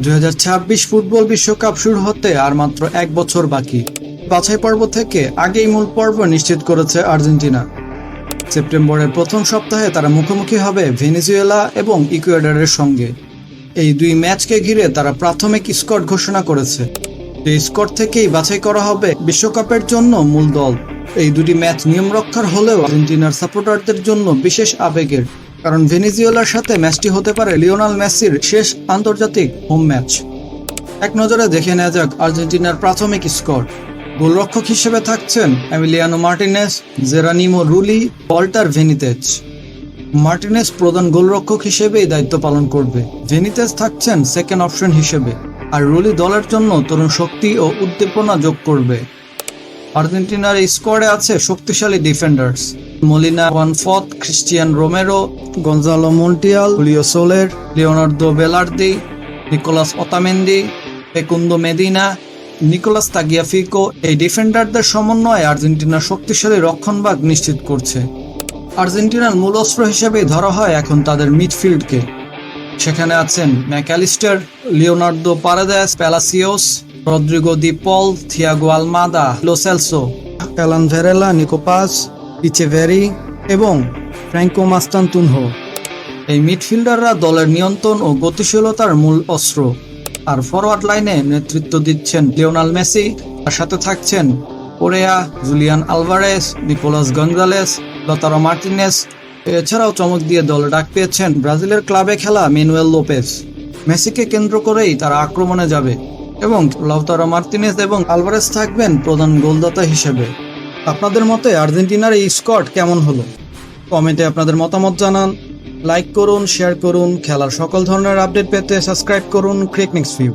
দুই হাজার ছাব্বিশ ফুটবল বিশ্বকাপ শুরু হতে আর মাত্র এক বছর বাকি। বাছাই পর্ব থেকে আগেই মূল পর্ব নিশ্চিত করেছে আর্জেন্টিনা। সেপ্টেম্বরের প্রথম সপ্তাহে তারা মুখোমুখি হবে ভেনেজুয়েলা এবং ইকুয়েডারের সঙ্গে। এই দুই ম্যাচকে ঘিরে তারা প্রাথমিক স্কট ঘোষণা করেছে। এই স্কট থেকেই বাছাই করা হবে বিশ্বকাপের জন্য মূল দল। এই দুটি ম্যাচ নিয়ম রক্ষার হলেও আর্জেন্টিনার সাপোর্টারদের জন্য বিশেষ আবেগের। কারণ ভেনেজুয়েলার সাথে ম্যাচটি হতে পারে লিওনাল মেসির শেষ আন্তর্জাতিক হোম ম্যাচ। এক নজরে দেখে নেওয়া যাক আর্জেন্টিনার প্রাথমিক স্কোর। গোলরক্ষক হিসেবে থাকছেন Emiliano Martinez, Geronimo Rulli Walter Benitez. Martinez প্রধান গোলরক্ষক হিসেবেই দায়িত্ব পালন করবে। ভেনিতেজ থাকছেন সেকেন্ড অপশন হিসেবে। আর রুলি দলের জন্য তরুণ শক্তি ও উদ্দীপনা যোগ করবে। আর্জেন্টিনার স্কোয়াডে আছে শক্তিশালী defenders Molina Juan Foyth Cristian Romero, Gonzalo Montiel Julio Soler, Leonardo Balerdi, Nicolas Otamendi Facundo Medina, Nicolas Tagliafico. এই ডিফেন্ডারদের সমন্বয়ে আর্জেন্টিনার শক্তিশালী রক্ষণভাগ নিশ্চিত করছে। আর্জেন্টিনার মূল অস্ত্র হিসেবে ধরা হয় এখন তাদের মিডফিল্ডকে। সেখানে আছেন Mac Allister Leonardo Paredes, Palacios Rodrigo De Paul Thiago Almada Lo Celso Alan Varela Nico Paz পিচেভেরি এবং ফ্র্যাঙ্কো মাস্তান্তুনহো এই মিডফিল্ডাররা দলের নিয়ন্ত্রণ ও গতিশীলতার মূল অস্ত্র। আর ফরওয়ার্ড লাইনে নেতৃত্ব দিচ্ছেন লিওনাল মেসি, তার সাথে থাকছেন ওরেয়া Julian Alvarez, Nicolas Gonzalez Lautaro Martinez. এছাড়াও চমক দিয়ে দলে ডাক পেয়েছেন ব্রাজিলের ক্লাবে খেলা মেনুয়েল লোপেস মেসিকে কেন্দ্র করেই তারা আক্রমণে যাবে। এবং লাউতারা মার্তিনেস এবং আলভারেস থাকবেন প্রধান গোলদাতা হিসেবে। আপনাদের মতে আর্জেন্টিনার এই স্কট কেমন হলো? কমেন্টে আপনাদের মতামত জানান। লাইক করুন, শেয়ার করুন, খেলার সকল ধরনের আপডেট পেতে সাবস্ক্রাইব করুন ক্রিকনিক্স ভিউ